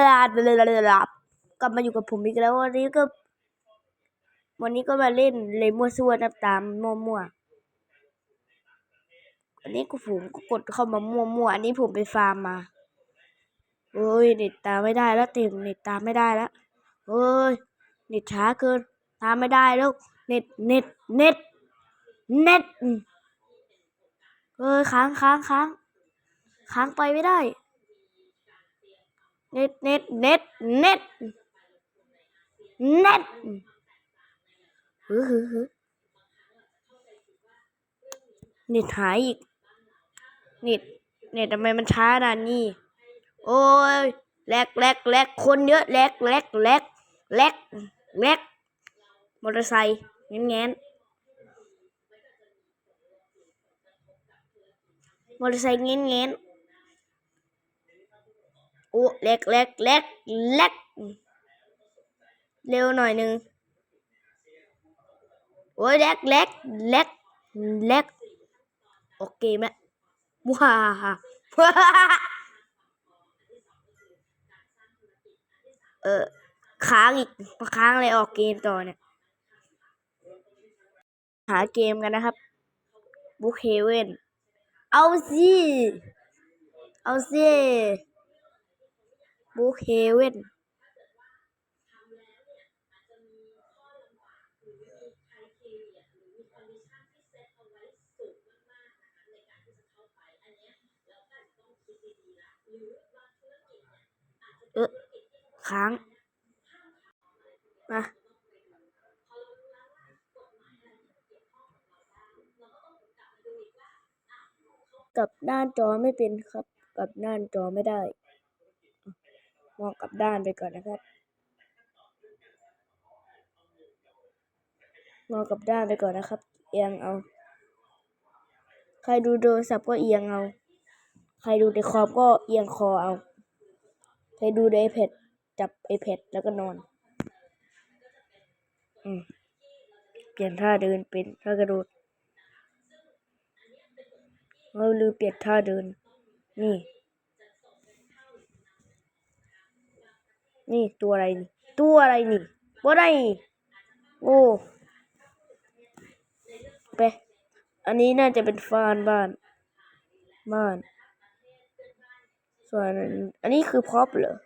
ลาลาลาลากลับมาอยู่กับผมอีกแล้ววันนี้ก็ วันนี้ก็มาเล่นเลยมัวซัวนับตามมั่วๆอันนี้ก็ผมก็กดเข้ามามั่วๆอันนี้ผมไปฟาร์มมาเอ้ยเน็ตตามไม่ได้แล้วเต็มเน็ตตามไม่ได้แล้วเอ้ยเน็ตช้าเกิน ตามไม่ได้แล้วเน็ตเน็ตเน็ตเน็ตเอ้ยค้างค้างค้างค้างไปไม่ได้ เน็ตเน็ตเน็ตเน็ตเน็ตฮึฮึฮึเน็ตหายอีก เน็ต เน็ตทำไมมันช้าด่านนี่โอ้ยแลกแลกแลกคนเยอะแลกแลกแลกแลกแลกมอเตอร์ไซค์แง้นแง้นมอเตอร์ไซค์แง้น แง้นโอ้แลกแลกแลกแลกเร็วหน่อยหนึ่งโอ้ยแลกแลกแลกแลกโอเคไหมว้าฮ่าเออค้างอีกค้างอะไรออกเกมต่อเนี่ย หาเกมกันนะครับบุ๊กเฮเว่นเอาสิ เอาสิ บุ๊กเฮเว่นเออค้าง มา กับด้านจอไม่เป็นครับ กับด้านจอไม่ได้ มองกลับด้านไปก่อนนะครับมอกลับด้านไปก่อนนะครับ เอียงเอา ใครดูโทรศัพท์ก็เอียงเอา ใครดูในคอมก็เอียงคอเอา ใครดูในไอแพดจับไอแพดแล้วก็นอน อืม เปลี่ยนท่าเดินเป็นท่ากระโดดเราลืมเปลี่ยนท่าเดิน นี่ นี่ตัวอะไรนี่ ตัวอะไรนี่บ่ได้โอ้ไปอันนี้น่าจะเป็นฟานบ้าน บ้าน ส่วนอันนี้คือพ็อปเหรอ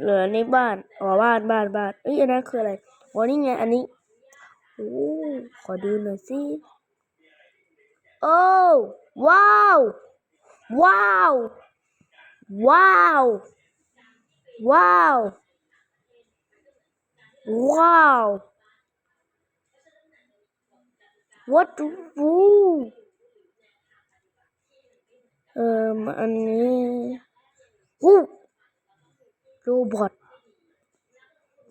เหลือในบ้านอ๋อบ้านบ้านบ้านเอ้ยอันนั้นคืออะไรอ๋อนี่ไงอันนี้โอ้ขอดูหน่อยสิโอ้ว้าว ว้าว ว้าว ว้าว ว้าว what the fool เอ่ออันนี้อู้โรบอท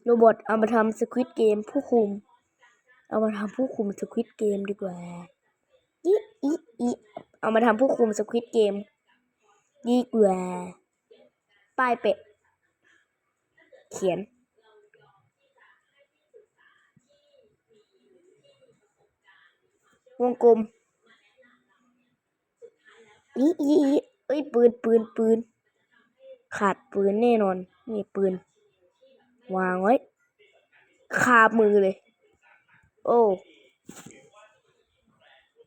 โรบอทเอามาทำสควิตเกมผู้คุม เอามาทำผู้คุมสควิตเกมดีกว่าอีอีอีเอามาทำผู้คุมสควิตเกมดีกว่าป้ายเป็ด เขียน วงกลมอีอีอีเอ้ยปืนปืนปืน ขาดปืนแน่นอนนี่ปืน วางไว้คามือเลย โอ้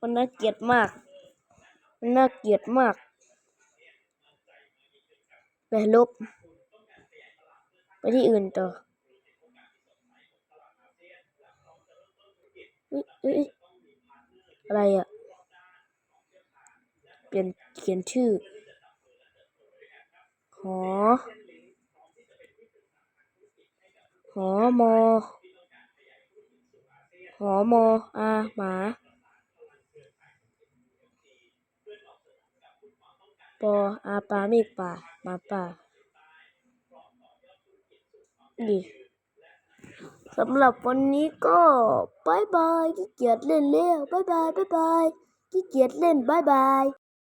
มันน่าเกลียดมาก มันน่าเกลียดมากไปลบ ไปที่อื่นต่อออะไรอะเปลี่ยนเขียนชื่อ หอ หอมอ หอมออาหมาปออาปาเมฆป่าหมาป่า นี่สำหรับวันนี้ก็บายบายขี้เกียจเล่นแล้วบายบายบายบายขี้เกียจเล่นบายบาย